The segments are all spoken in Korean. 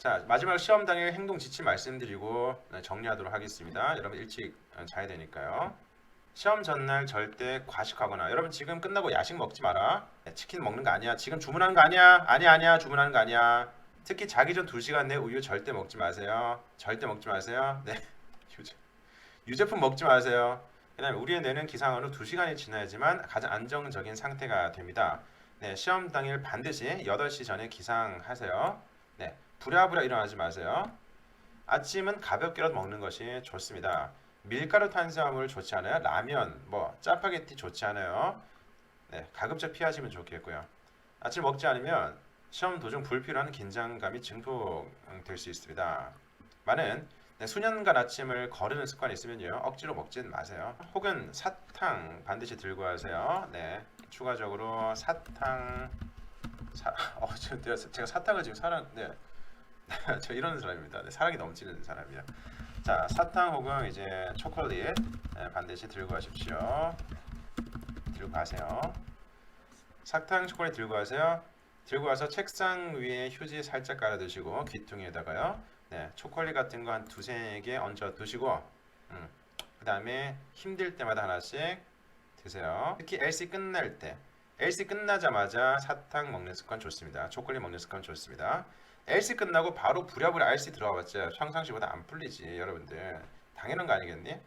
자 마지막 시험 당일 행동 지침 말씀드리고 네, 정리하도록 하겠습니다. 여러분 일찍 어, 자야 되니까요. 시험 전날 절대 과식하거나 여러분 지금 끝나고 야식 먹지 마라. 네, 치킨 먹는 거 아니야. 지금 주문하는 거 아니야. 아니야 아니야 주문하는 거 아니야. 특히 자기 전 2시간 내 우유 절대 먹지 마세요. 절대 먹지 마세요. 네. 유제, 유제품 먹지 마세요. 그다음에 우리의 뇌는 기상은 후 2시간이 지나야지만 가장 안정적인 상태가 됩니다. 네, 시험 당일 반드시 8시 전에 기상하세요. 네, 부랴부랴 일어나지 마세요. 아침은 가볍게라도 먹는 것이 좋습니다. 밀가루 탄수화물 좋지 않아요? 라면, 뭐 짜파게티 좋지 않아요? 네, 가급적 피하시면 좋겠고요. 아침 먹지 않으면 시험 도중 불필요한 긴장감이 증폭될 수 있습니다. 많은 네, 수년간 아침을 거르는 습관이 있으면요 억지로 먹지는 마세요. 혹은 사탕 반드시 들고 가세요. 네, 추가적으로 사탕, 사, 어, 제가 사탕을 지금 사랑, 네, 저 이런 사람입니다. 네, 사랑이 넘치는 사람이에요. 자, 사탕 혹은 이제 초콜릿 네, 반드시 들고 가십시오. 들고 가세요. 사탕, 초콜릿 들고 가세요. 들고 와서 책상 위에 휴지 살짝 깔아 두시고 귀퉁이에다가요. 네, 초콜릿 같은 거 한 두세 개 얹어 두시고 음, 그 다음에 힘들 때마다 하나씩 드세요. 특히 LC 끝날 때 LC 끝나자마자 사탕 먹는 습관 좋습니다. 초콜릿 먹는 습관 좋습니다. LC 끝나고 바로 부랴부랴 RC 들어가봤자 평상시보다 안 풀리지 여러분들 당연한 거 아니겠니?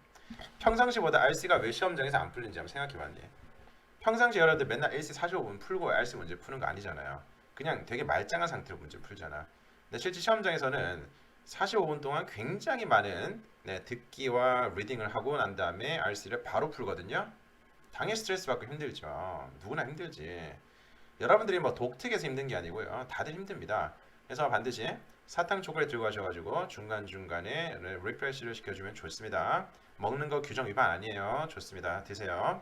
평상시보다 RC가 왜 시험장에서 안 풀린지 한번 생각해봤니? 평상시 여러분들 맨날 LC 45분 풀고 RC 문제 푸는 거 아니잖아요. 그냥 되게 말짱한 상태로 문제 풀잖아. 근데 실제 시험장에서는 45분 동안 굉장히 많은 네, 듣기와 리딩을 하고 난 다음에 RC를 바로 풀거든요. 당연히 스트레스 받고 힘들죠. 누구나 힘들지. 여러분들이 뭐 독특해서 힘든 게 아니고요. 다들 힘듭니다. 그래서 반드시 사탕 초콜릿 들고 가셔가지고 중간중간에 리프레시를 시켜주면 좋습니다. 먹는 거 규정 위반 아니에요. 좋습니다. 드세요.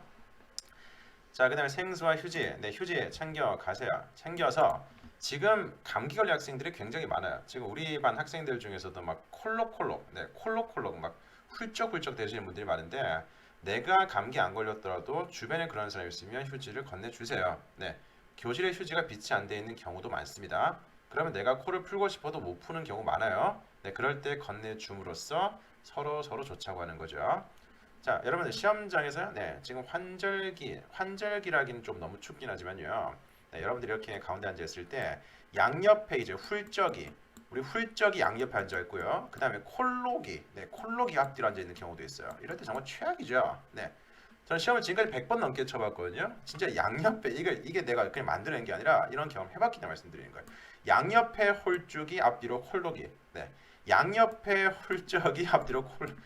자, 그 다음에 생수와 휴지. 네, 휴지 챙겨 가세요. 챙겨서 지금 감기 걸린 학생들이 굉장히 많아요. 지금 우리 반 학생들 중에서도 막 콜록콜록, 네, 콜록콜록 막 훌쩍훌쩍 되시는 분들이 많은데 내가 감기 안 걸렸더라도 주변에 그런 사람이 있으면 휴지를 건네주세요. 네, 교실에 휴지가 빛이 안 돼 있는 경우도 많습니다. 그러면 내가 코를 풀고 싶어도 못 푸는 경우 많아요. 네, 그럴 때 건네줌으로써 서로 서로 좋자고 하는 거죠. 자, 여러분들 시험장에서 네, 지금 환절기, 환절기라기는 좀 너무 춥긴 하지만요. 네, 여러분들이 이렇게 가운데 앉아 있을 때 양옆에 이제 훌쩍이 우리 훌쩍이 양옆에 앉아 있고요. 그다음에 콜록이, 네, 콜록이 앞뒤로 앉아 있는 경우도 있어요. 이럴 때 정말 최악이죠. 네. 저는 시험을 지금까지 100번 넘게 쳐봤거든요. 진짜 양옆에 이게 이게 내가 그냥 만들어낸 게 아니라 이런 경험 해봤기 때문에 말씀드리는 거예요. 양옆에 홀쭉이 앞뒤로 콜록이, 네, 양옆에 홀쩍이 앞뒤로 콜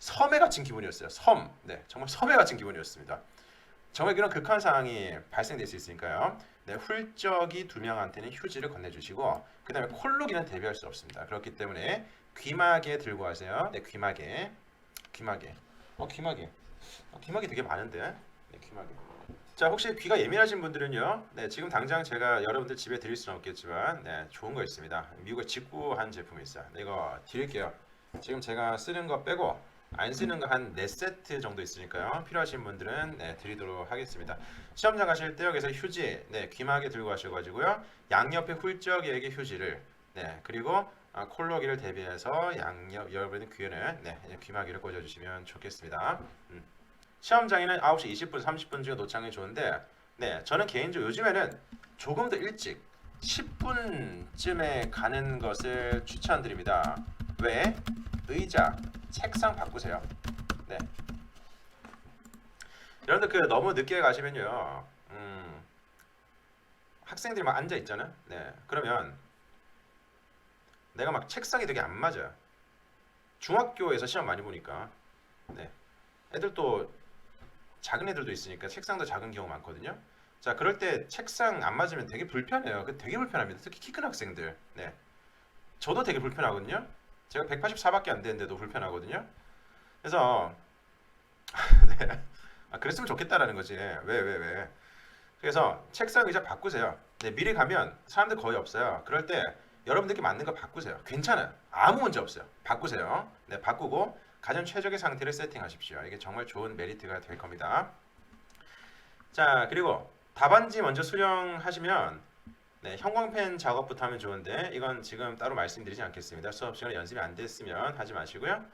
섬에 갇힌 기분이었어요. 섬, 네, 정말 섬에 갇힌 기분이었습니다. 정말 그런 극한 상황이 발생될 수 있으니까요. 네, 훌쩍이 두 명한테는 휴지를 건네주시고 그 다음에 콜록이는 대비할 수 없습니다. 그렇기 때문에 귀마개 들고 가세요. 네, 귀마개, 귀마개. 어, 귀마개. 어, 귀마개 되게 많은데. 네, 귀마개. 자, 혹시 귀가 예민하신 분들은요. 네, 지금 당장 제가 여러분들 집에 드릴 수는 없겠지만, 네, 좋은 거 있습니다. 미국에 직구한 제품이 있어요. 네, 이거 드릴게요. 지금 제가 쓰는 거 빼고 안 쓰는 거 한 4세트 정도 있으니까요. 필요하신 분들은 네, 드리도록 하겠습니다. 시험장 가실 때 여기서 휴지, 네, 귀마개 들고 가셔가지고요. 양옆에 훌쩍이에게 휴지를, 네, 그리고 아, 콜로기를 대비해서 양옆 여러분의 귀에는 네, 귀마개를 꽂아주시면 좋겠습니다. 음. 시험장에는 9시 20분, 30분 중에 도착이 좋은데, 네, 저는 개인적으로 요즘에는 조금 더 일찍 10분쯤에 가는 것을 추천드립니다. 왜? 의자, 책상 바꾸세요. 네. 여러분들 그 너무 늦게 가시면요, 음, 학생들이 막 앉아 있잖아요. 네. 그러면 내가 막 책상이 되게 안 맞아요. 중학교에서 시험 많이 보니까, 네. 애들 또 작은 애들도 있으니까 책상도 작은 경우 많거든요. 자, 그럴 때 책상 안 맞으면 되게 불편해요. 그 되게 불편합니다. 특히 키 큰 학생들. 네. 저도 되게 불편하거든요. 제가 184밖에 안 되는데도 불편하거든요. 그래서 네. 아, 그랬으면 좋겠다라는 거지. 왜, 왜, 왜. 그래서 책상 의자 바꾸세요. 네, 미리 가면 사람들 거의 없어요. 그럴 때 여러분들께 맞는 거 바꾸세요. 괜찮아요. 아무 문제 없어요. 바꾸세요. 네, 바꾸고 가장 최적의 상태를 세팅하십시오. 이게 정말 좋은 메리트가 될 겁니다. 자, 그리고 답안지 먼저 수령하시면 네, 형광펜 작업부터 하면 좋은데 이건 지금 따로 말씀드리지 않겠습니다. 수업 시간에 연습이 안 됐으면 하지 마시고요.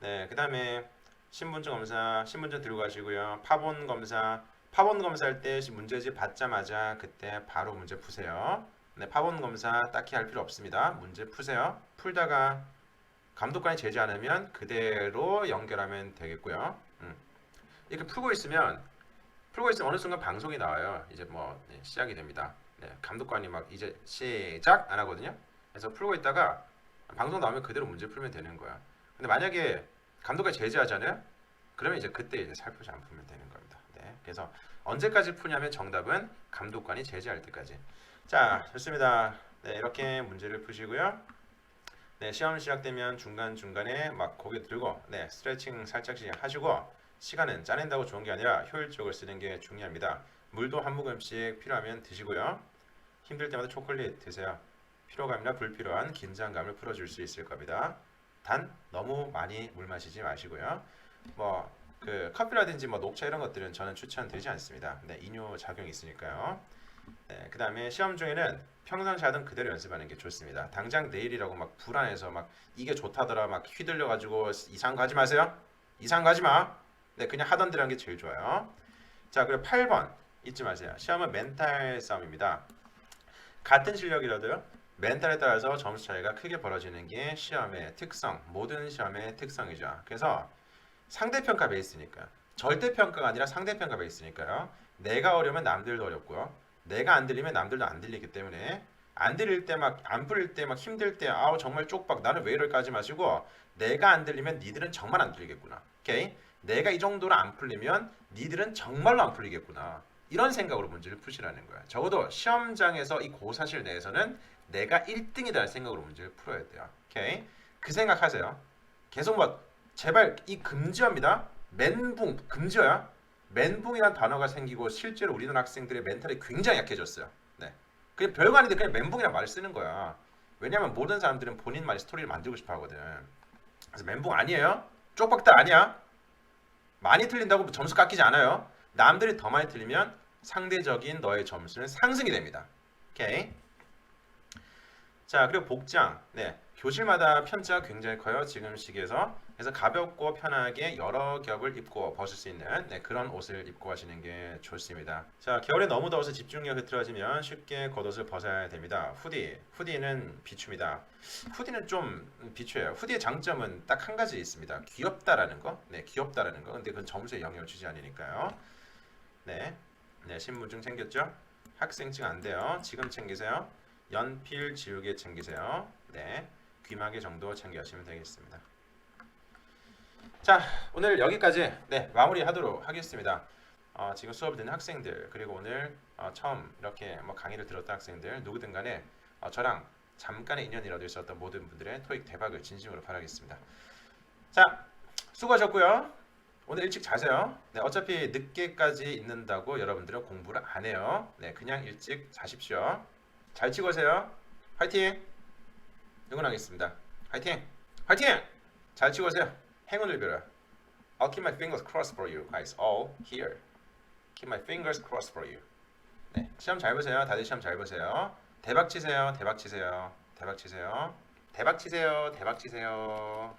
네, 그다음에 신분증 검사, 신분증 들고 가시고요. 파본 검사, 파본 검사할 때 문제집 받자마자 그때 바로 문제 푸세요. 네, 파본 검사 딱히 할 필요 없습니다. 문제 푸세요. 풀다가 감독관이 제지 않으면 그대로 연결하면 되겠고요. 음. 이렇게 풀고 있으면 풀고 있으면 어느 순간 방송이 나와요. 이제 뭐 네, 시작이 됩니다. 네, 감독관이 막 이제 시작 안 하거든요. 그래서 풀고 있다가 방송 나오면 그대로 문제 풀면 되는 거야. 근데 만약에 감독관이 제지하잖아요. 그러면 이제 그때 이제 살포시 안 풀면 되는 겁니다. 네, 그래서 언제까지 푸냐면 정답은 감독관이 제지할 때까지. 자, 좋습니다. 네, 이렇게 문제를 푸시고요. 네, 시험 시작되면 중간 중간에 막 고개 들고 네, 스트레칭 살짝씩 하시고 시간은 짜낸다고 좋은 게 아니라 효율적으로 쓰는 게 중요합니다. 물도 한 모금씩 필요하면 드시고요. 힘들 때마다 초콜릿 드세요. 피로감이나 불필요한 긴장감을 풀어줄 수 있을 겁니다. 단 너무 많이 물 마시지 마시고요. 뭐 그 커피라든지 뭐 녹차 이런 것들은 저는 추천드리지 않습니다. 네, 이뇨 작용이 있으니까요. 네, 그 다음에 시험 중에는 평상시 하던 그대로 연습하는 게 좋습니다. 당장 내일이라고 막 불안해서 막 이게 좋다더라 막 휘둘려 가지고 이상 가지 마세요. 이상 가지 마. 네, 그냥 하던 대로 하는 게 제일 좋아요. 자, 그리고 8번 잊지 마세요. 시험은 멘탈 싸움입니다. 같은 실력이라도요. 멘탈에 따라서 점수 차이가 크게 벌어지는 게 시험의 특성, 모든 시험의 특성이죠. 그래서 상대평가 베이스니까 절대평가가 아니라 상대평가 베이스니까요. 내가 어려면 남들도 어렵고요. 내가 안 들리면 남들도 안 들리기 때문에 안 들릴 때 막안 풀릴 때 막 힘들 때 아우 정말 쪽박 나는 왜 이럴까지 마시고 내가 안 들리면 니들은 정말 안 들리겠구나. 오케이? 내가 이 정도로 안 풀리면 니들은 정말로 안 풀리겠구나. 이런 생각으로 문제를 푸시라는 거야. 적어도 시험장에서 이 고사실 내에서는 내가 1등이다는 생각으로 문제를 풀어야 돼요. 오케이? 그 생각하세요. 계속 뭐 제발 이 금지어입니다. 멘붕 금지어야. 멘붕이라는 단어가 생기고 실제로 우리나라 학생들의 멘탈이 굉장히 약해졌어요. 네. 그냥 별거 아닌데 그냥 멘붕이라는 말을 쓰는 거야. 왜냐하면 모든 사람들은 본인만의 스토리를 만들고 싶어 하거든. 그래서 멘붕 아니에요. 쪽박다 아니야. 많이 틀린다고 점수 깎이지 않아요. 남들이 더 많이 틀리면 상대적인 너의 점수는 상승이 됩니다. 오케이. 자 그리고 복장. 네. 교실마다 편차가 굉장히 커요. 지금 시기에서. 그래서 가볍고 편하게 여러 겹을 입고 벗을 수 있는 네, 그런 옷을 입고 가시는 게 좋습니다. 자 겨울에 너무 더워서 집중력이 흐트러지면 쉽게 겉옷을 벗어야 됩니다. 후디. 후디는 비추입니다. 후디는 좀 비추예요. 후디의 장점은 딱 한 가지 있습니다. 귀엽다라는 거. 네, 귀엽다라는 거. 근데 그건 점수에 영향을 주지 않으니까요. 네. 네, 신분증 챙겼죠? 학생증 안 돼요. 지금 챙기세요. 연필 지우개 챙기세요. 네. 귀마개 정도 챙겨주시면 되겠습니다. 자, 오늘 여기까지 네, 마무리하도록 하겠습니다. 어, 지금 수업을 듣는 학생들 그리고 오늘 어, 처음 이렇게 뭐 강의를 들었던 학생들 누구든 간에 어, 저랑 잠깐의 인연이라도 있었던 모든 분들의 토익 대박을 진심으로 바라겠습니다. 자, 수고하셨고요. 오늘 일찍 자세요. 네, 어차피 늦게까지 있는다고 여러분들은 공부를 안 해요. 네, 그냥 일찍 자십시오. 잘 치고 오세요. 화이팅! 응원하겠습니다. 화이팅! 화이팅! 잘 치고 오세요. 행운을 빌어요. I'll keep my fingers crossed for you guys all here. Keep my fingers crossed for you. 네, 시험 잘 보세요. 다들 시험 잘 보세요. 대박 치세요. 대박 치세요. 대박 치세요. 대박 치세요. 대박 치세요.